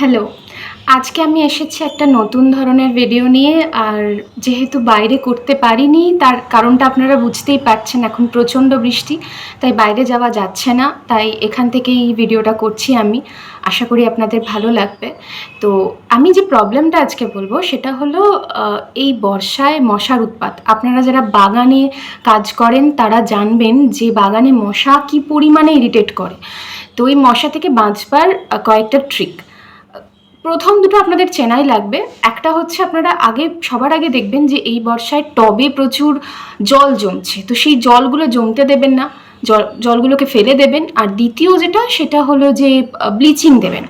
Hello, আজকে আমি এসেছি একটা নতুন ধরনের ভিডিও নিয়ে, আর যেহেতু বাইরে করতে পারিনি, তার কারণটা আপনারা বুঝতেই পারছেন, এখন প্রচণ্ড বৃষ্টি, তাই বাইরে যাওয়া যাচ্ছে না, তাই এখান থেকেই ভিডিওটা করছি আমি। আশা করি আপনাদের ভালো লাগবে। তো আমি যে প্রবলেমটা আজকে বলব, সেটা হলো এই বর্ষায় মশার উৎপাত। আপনারা যারা বাগানে কাজ করেন, তারা জানবেন যে বাগানে মশা কি পরিমাণে ইরিটেট করে। তো এই মশা থেকে বাঁচবার কয়েকটা ট্রিক প্রথম দুটো আপনাদের চেনাই লাগবে। একটা হচ্ছে আপনারা আগে, সবার আগে দেখবেন যে এই বর্ষায় টবে প্রচুর জল জমছে। তো সেই জলগুলো জমতে দেবেন না, জল, জলগুলোকে ফেলে দেবেন। আর দ্বিতীয় যেটা, সেটা হলো যে ব্লিচিং দেবেন।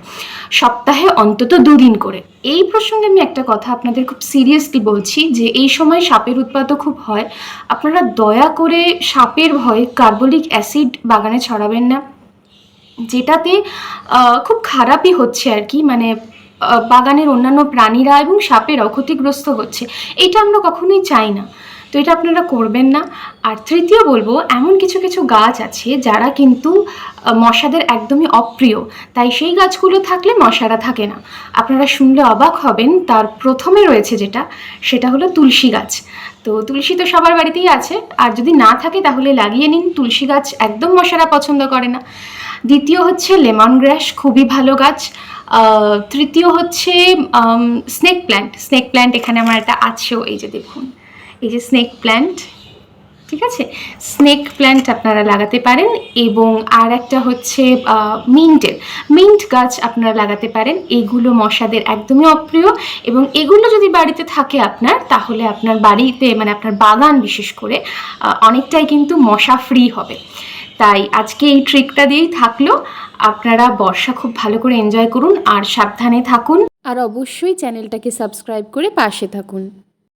সপ্তাহে অন্তত দুদিন করে। এই প্রসঙ্গে আমি একটা কথা আপনাদের খুব সিরিয়াসলি বলছি যে, এই সময় সাপের উৎপাতও খুব হয়। আপনারা দয়া করে সাপের ভয়ে কার্বলিক অ্যাসিড বাগানে ছড়াবেন না। যেটাতে খুব খারাপই হচ্ছে আর কি। মানে বাগানের অন্যান্য প্রাণীরা এবং সাপেরাও ক্ষতিগ্রস্ত হচ্ছে। এটা আমরা কখনোই চাই না। তো এটা আপনারা করবেন না। আর তৃতীয় বলব, এমন কিছু কিছু গাছ আছে যারা কিন্তু মশাদের একদমই অপ্রিয়। তাই সেই গাছগুলো থাকলে মশারা থাকে না। আপনারা শুনলে অবাক হবেন, তার প্রথমে রয়েছে যেটা, সেটা হলো তুলসী গাছ। তো তুলসী তো সবার বাড়িতেই আছে। আর যদি না থাকে তাহলে লাগিয়ে নিন। তুলসী গাছ একদম মশারা পছন্দ করে না। দ্বিতীয় হচ্ছে লেমন গ্রাস, খুবই ভালো গাছ। তৃতীয় হচ্ছে স্নেক প্ল্যান্ট স্নেক প্ল্যান্ট এখানে আমার একটা আছেও এই যে দেখুন। এই যে স্নেক প্ল্যান্ট ঠিক আছে? স্নেক প্ল্যান্ট আপনারা লাগাতে পারেন এবং আর একটা হচ্ছে মিন্টের মিন্ট গাছ আপনারা লাগাতে পারেন। এগুলো মশাদের একদমই অপ্রিয় এবং এগুলো যদি বাড়িতে থাকে আপনার, তাহলে আপনার বাড়িতে মানে আপনার বাগান বিশেষ করে অনেকটাই কিন্তু মশা ফ্রি হবে। তাই আজকে এই ট্রিকটা দিয়েই থাকল। আপনারা বর্ষা খুব ভালো করে এনজয় করুন আর সাবধানে থাকুন। আর অবশ্যই চ্যানেলটাকে সাবস্ক্রাইব করে পাশে থাকুন।